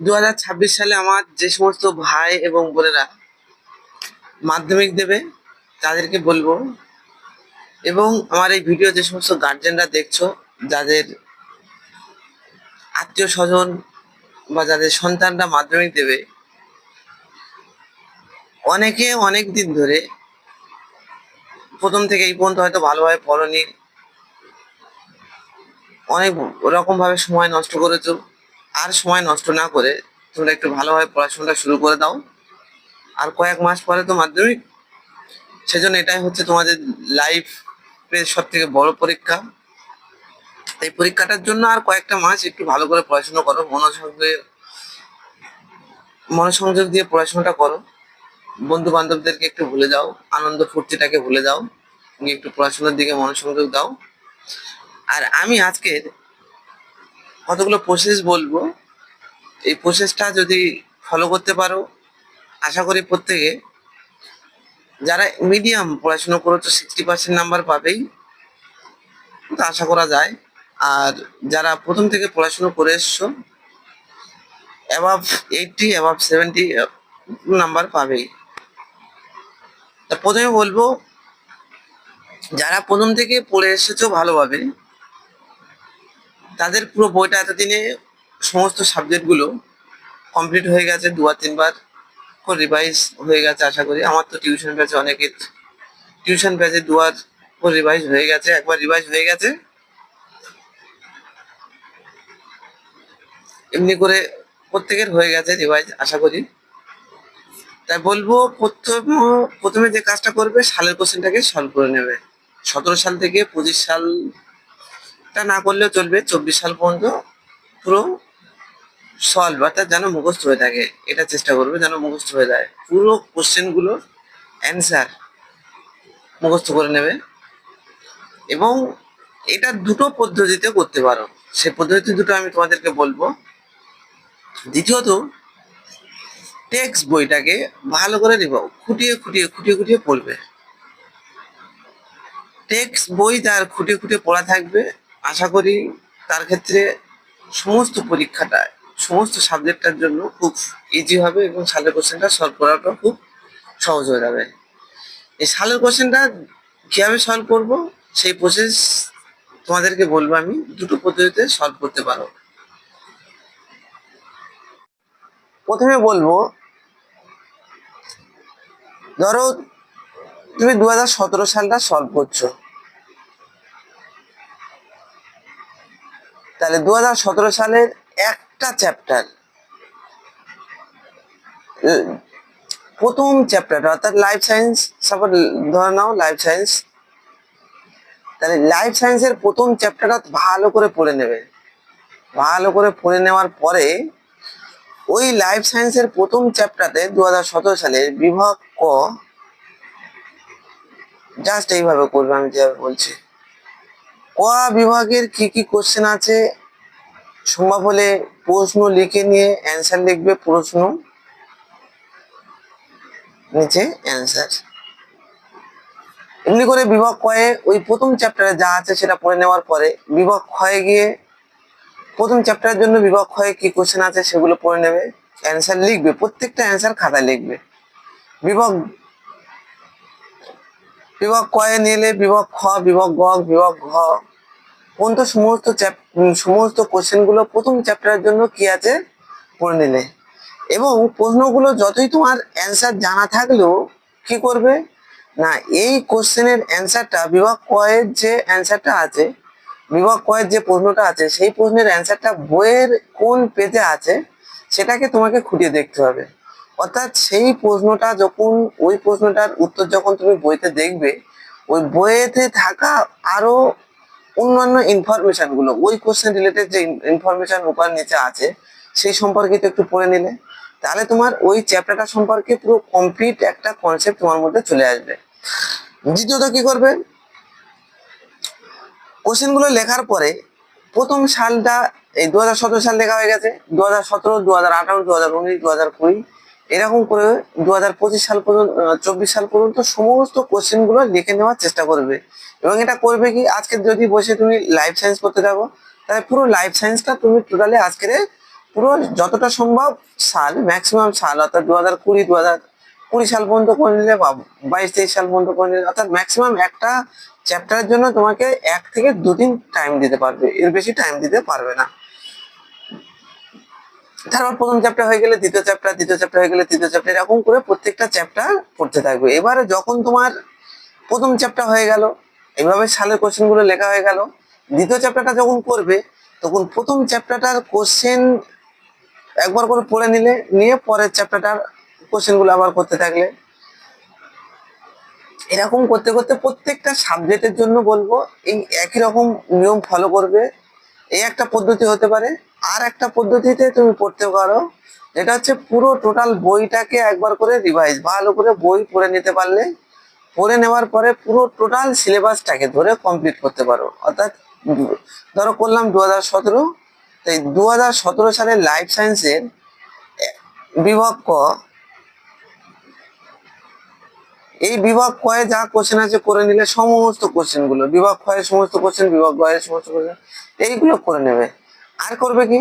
দু হাজার ছাব্বিশ সালে আমার যে সমস্ত ভাই এবং বোনেরা মাধ্যমিক দেবে, তাদেরকে বলব। এবং আমার এই ভিডিও যে সমস্ত গার্জেনরা দেখছ, যাদের আত্মীয় স্বজন বা যাদের সন্তানরা মাধ্যমিক দেবে, অনেকে অনেক দিন ধরে প্রথম থেকে এই পর্যন্ত হয়তো ভালোভাবে পড়নি, অনেক রকমভাবে সময় নষ্ট করেছ। আর সময় নষ্ট না করে তোমরা একটু ভালোভাবে পড়াশোনাটা শুরু করে দাও। আর কয়েক মাস পরে তো মাধ্যমিক। সেজন্য এটাই হচ্ছে তোমাদের লাইফের সব থেকে বড় পরীক্ষা। এই পরীক্ষাটার জন্য আর কয়েকটা মাস একটু ভালো করে পড়াশোনা করো, মনোসংযোগে মনোসংযোগ দিয়ে পড়াশোনাটা করো। বন্ধু বান্ধবদেরকে একটু ভুলে যাও, আনন্দ ফুর্তিটাকে ভুলে যাও। একটু পড়াশোনার দিকে মনোসংযোগ দাও। আর আমি আজকের কতগুলো প্রসেস বলব? এই প্রসেসটা যদি ফলো করতে পারো, আশা করি প্রত্যেকে, যারা মিডিয়াম পড়াশোনা করেছ সিক্সটি পার্সেন্ট নাম্বার পাবেই। তো আশা করা যায়। আর যারা প্রথম থেকে পড়াশুনো করে এসছো above eighty above seventy number পাবেই। তা প্রথমে বলব, যারা প্রথম থেকে পড়ে এসেছ ভালোভাবে তাদের পুরো বইটা এতদিনে সমস্ত সাবজেক্টগুলো কমপ্লিট হয়ে গেছে দু আর তিনবার করে রিভাইজ হয়ে গেছে আশা করি। আমার তো টিউশন ব্যাচে অনেকের টিউশন ব্যাচে দুবার করে রিভাইজ হয়ে গেছে, একবার রিভাইজ হয়ে গেছে। এমনি করে প্রত্যেকের হয়ে গেছে রিভাইজ আশা করি। তাই বলব, প্রথম, প্রথমে যে কাজটা করবে, সালের কোশ্চেনটাকে সলভ করে নেবে। সতেরো সাল থেকে পঁচিশ সালটা না করলেও চলবে, চব্বিশ সাল পর্যন্ত পুরো সলভ অর্থাৎ যেন মুখস্থ হয়ে থাকে, এটা চেষ্টা করবে যেন মুখস্থ হয়ে যায়। পুরো কোশ্চেনগুলোর অ্যান্সার মুখস্থ করে নেবে। এবং এটা দুটো পদ্ধতিতে করতে পারো। সে পদ্ধতি দুটো আমি তোমাদেরকে বলব। দ্বিতীয়ত টেক্সট বইটাকে ভালো করে নিব খুঁটিয়ে খুঁটিয়ে খুঁটিয়ে খুঁটিয়ে পড়বে। টেক্সট বই তার খুঁটিয়ে খুঁটিয়ে পড়া থাকবে। আশা করি তার ক্ষেত্রে সমস্ত পরীক্ষাটা, সমস্ত সাবজেক্টটার জন্য খুব ইজি হবে এবং সালের কোশ্চেনটা সলভ করাটা খুব সহজ হয়ে যাবে। এই সালের কোশ্চেনটা কীভাবে সলভ করব, সেই প্রসেস তোমাদেরকে বলব আমি। দুটো পদ্ধতিতে সলভ করতে পারো। প্রথমে বলব, ধরো তুমি দু হাজার সতেরো সালটা সলভ করছ। তাহলে দু হাজার সতেরো সালের একটা চ্যাপ্টার প্রথম চ্যাপ্টারটা অর্থাৎ লাইফ সায়েন্স সাপোজ ধরে নাও লাইফ সায়েন্স তাহলে লাইফ সায়েন্সের প্রথম চ্যাপ্টারটা ভালো করে পড়ে নেবে। ভালো করে পড়ে নেওয়ার পরে ওই লাইফ সায়েন্সের প্রথম চ্যাপ্টারে দু হাজার সতেরো সালের বিভাগ ক জাস্ট এইভাবে করবে আমি যেভাবে বলছি। ক বিভাগের কি কি কোশ্চেন আছে? সম্ভব হলে প্রশ্ন লিখে নিয়ে অ্যান্সার লিখবে প্রশ্ন। নিচে অ্যান্সার এমনি করে বিভাগ কয়ে ওই প্রথম চ্যাপ্টারে যা আছে সেটা পড়ে নেওয়ার পরে বিভাগ ক্ষয়ে গিয়ে প্রথম চ্যাপ্টারের জন্য বিভাগ ক্ষয়ে কি কোশ্চেন আছে সেগুলো পড়ে নেবে অ্যান্সার লিখবে, প্রত্যেকটা অ্যান্সার খাতায় লিখবে। বিভাগ বিভাগ কয়ে নিলে বিভাগ খ, বিভাগ গ, বিভাগ ঘ। পর্যন্ত সমস্ত সমস্ত কোশ্চেনগুলো প্রথম চ্যাপ্টারের জন্য কি আছে? পড়ে নিলে। এবং প্রশ্নগুলো যতই তোমার অ্যান্সার জানা থাকলেও কি করবে? না, এই কোশ্চেনের অ্যান্সারটা বিভাগ কয়ের যে অ্যান্সারটা আছে, বিভাগ কয়ের যে প্রশ্নটা আছে, সেই প্রশ্নের অ্যান্সারটা বইয়ের কোন পেজে আছে, সেটাকে তোমাকে খুঁটিয়ে দেখতে হবে। অর্থাৎ সেই প্রশ্নটা যখন, ওই প্রশ্নটার উত্তর যখন তুমি বইতে দেখবে, ওই বইয়েতে থাকা আরও অন্যান্য ইনফরমেশনগুলো, ওই কোশ্চেন রিলেটেড যে ইনফরমেশন উপর নিচে আছে, সেই সম্পর্কিত একটু পড়ে নিলে। তাহলে তোমার ওই চ্যাপ্টারটা সম্পর্কে পুরো কমপ্লিট একটা কনসেপ্ট তোমার মধ্যে চলে আসবে। দ্বিতীয়ত কি করবে? কোশ্চেনগুলো লেখার পরে প্রথম সালটা এই দু হাজার সতেরো সাল লেখা হয়ে গেছে। দু হাজার সতেরো, দু হাজার আঠারো, দু হাজার উনিশ, দু হাজার কুড়ি এরকম করে দু হাজার পঁচিশ সাল পর্যন্ত চব্বিশ সাল পর্যন্ত সমস্ত কোশ্চেনগুলো লিখে নেওয়ার চেষ্টা করবে। এবং এটা করবে কি? আজকে যদি বসে তুমি লাইফ সায়েন্স করতে যাব তাহলে পুরো লাইফ সায়েন্সটা তুমি টোটালি আজকের পুরো যতটা সম্ভব সাল ম্যাক্সিমাম সাল, অর্থাৎ দু হাজার কুড়ি দু হাজার কুড়ি সাল পর্যন্ত করে নিলে বা বাইশ তেইশ সাল পর্যন্ত করে নিলে, অর্থাৎ ম্যাক্সিমাম একটা চ্যাপ্টারের জন্য তোমাকে এক থেকে দুদিন টাইম দিতে পারবে। এর বেশি টাইম দিতে পারবে না। তারপর প্রথম চ্যাপ্টার হয়ে গেলে দ্বিতীয় চ্যাপ্টার দ্বিতীয় চ্যাপ্টার হয়ে গেলে তৃতীয় চ্যাপ্টার এরকম করে প্রত্যেকটা চ্যাপ্টার পড়তে থাকবে। এবারে যখন তোমার প্রথম চ্যাপ্টার হয়ে গেল এইভাবে সালের কোশ্চেনগুলো লেখা হয়ে গেল, দ্বিতীয় চ্যাপ্টারটা যখন করবে, তখন প্রথম চ্যাপ্টারটার কোশ্চেন একবার করে পড়ে নিলে, নিয়ে পরের চ্যাপ্টারটার কোশ্চেনগুলো আবার করতে থাকলে। এরকম করতে করতে প্রত্যেকটা সাবজেক্টের জন্য বলব, এই একই রকম নিয়ম ফলো করবে। এই একটা পদ্ধতি হতে পারে আর একটা পদ্ধতিতে তুমি পড়তে পারো। এটা হচ্ছে পুরো টোটাল বইটাকে একবার করে রিভাইজ ভালো করে বই পড়ে নিতে পারলে, পড়ে নেওয়ার পরে পুরো টোটাল সিলেবাসটাকে ধরে কমপ্লিট করতে পারো। অর্থাৎ ধরো করলাম দু হাজার সতেরো, তাই দু হাজার সতেরো সালের লাইফ সায়েন্সের বিভাগ ক। এই বিভাগ কয়ে যা কোশ্চেন আছে করে নিলে সমস্ত কোশ্চেনগুলো, বিভাগ ক্ষয়ের সমস্ত কোশ্চেন বিভাগ গয়ের সমস্ত কোশ্চেন এইগুলো করে নেবে। আর করবে কি?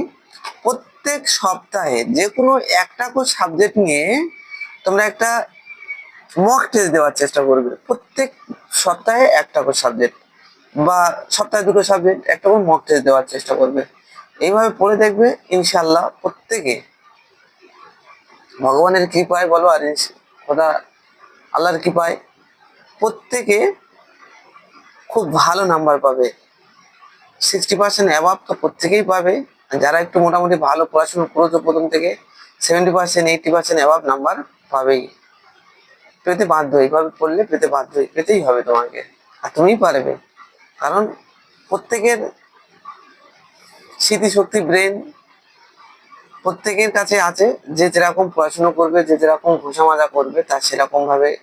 প্রত্যেক সপ্তাহে যে কোনো একটা করে সাবজেক্ট নিয়ে তোমরা একটা মক টেস্ট দেওয়ার চেষ্টা করবে। প্রত্যেক সপ্তাহে একটা করে সাবজেক্ট বা সপ্তাহে দুটো সাবজেক্ট একটা করে মক টেস্ট দেওয়ার চেষ্টা করবে। এইভাবে পড়ে দেখবে ইনশাল্লাহ প্রত্যেকে। ভগবানের কৃপায় বলো আর খোদা আল্লাহর কৃপায় প্রত্যেকে খুব ভালো নাম্বার পাবে। সিক্সটি পার্সেন্ট অ্যাভাব তো প্রত্যেকেই পাবে। যারা একটু মোটামুটি ভালো পড়াশোনা করেছ প্রথম থেকে seventy percent eighty percent above number পাবেই। পেতে বাধ্য, এইভাবে পড়লে পেতে বাধ্যই পেতেই হবে তোমাকে। আর তুমিই পারবে। কারণ প্রত্যেকের স্মৃতিশক্তি ব্রেন প্রত্যেকের কাছে আছে। যে যেরকম পড়াশুনো করবে, যে যেরকম ঘুষা মাজা করবে, তার সেরকমভাবে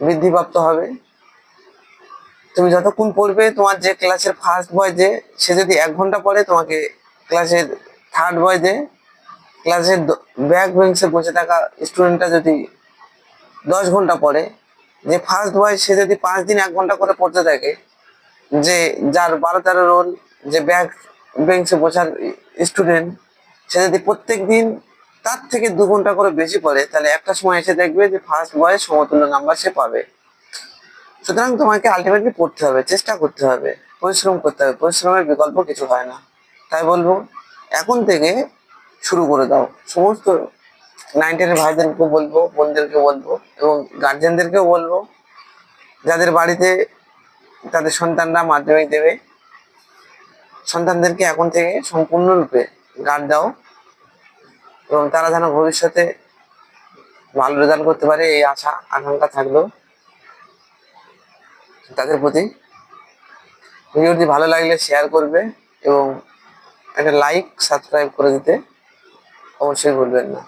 বৃদ্ধিপ্রাপ্ত হবে। তুমি যতক্ষণ পড়বে, তোমার যে ক্লাসের ফার্স্ট বয় যে, সে যদি এক ঘণ্টা পড়ে, তোমাকে ক্লাসের থার্ড বয় যে ক্লাসের ব্যাক বেঞ্চে বসে থাকা স্টুডেন্টটা যদি দশ ঘণ্টা পড়ে, যে ফার্স্ট বয় সে যদি পাঁচ দিন এক ঘণ্টা করে পড়তে থাকে, যে যার বারো তেরো রোল যে ব্যাক বেঞ্চে বসার স্টুডেন্ট সে যদি প্রত্যেক দিন তার থেকে দু ঘণ্টা করে বেশি পড়ে, তাহলে একটা সময় এসে দেখবে যে ফার্স্ট বয়ে সমতুল্য নাম্বার সে পাবে। সুতরাং তোমাকে আলটিমেটলি পড়তে হবে, চেষ্টা করতে হবে, পরিশ্রম করতে হবে, পরিশ্রমের বিকল্প কিছু হয় না। তাই বলব, এখন থেকে শুরু করে দাও। সমস্ত নাইনটিনের ভাইদেরকে বলব বোনদেরকে বলব এবং গার্জেনদেরকেও বলব, যাদের বাড়িতে তাদের সন্তানরা মাধ্যমিক দেবে, সন্তানদেরকে এখন থেকে সম্পূর্ণরূপে গার্ড দাও এবং তারা যেন ভবিষ্যতে ভালো রেজাল্ট করতে পারে, এই আশা, আকাঙ্ক্ষা থাকল। তাদের প্রতি ভিডিওটি ভালো লাগলে শেয়ার করবে এবং একটা লাইক সাবস্ক্রাইব করে দিতে অবশ্যই ভুলবেন না।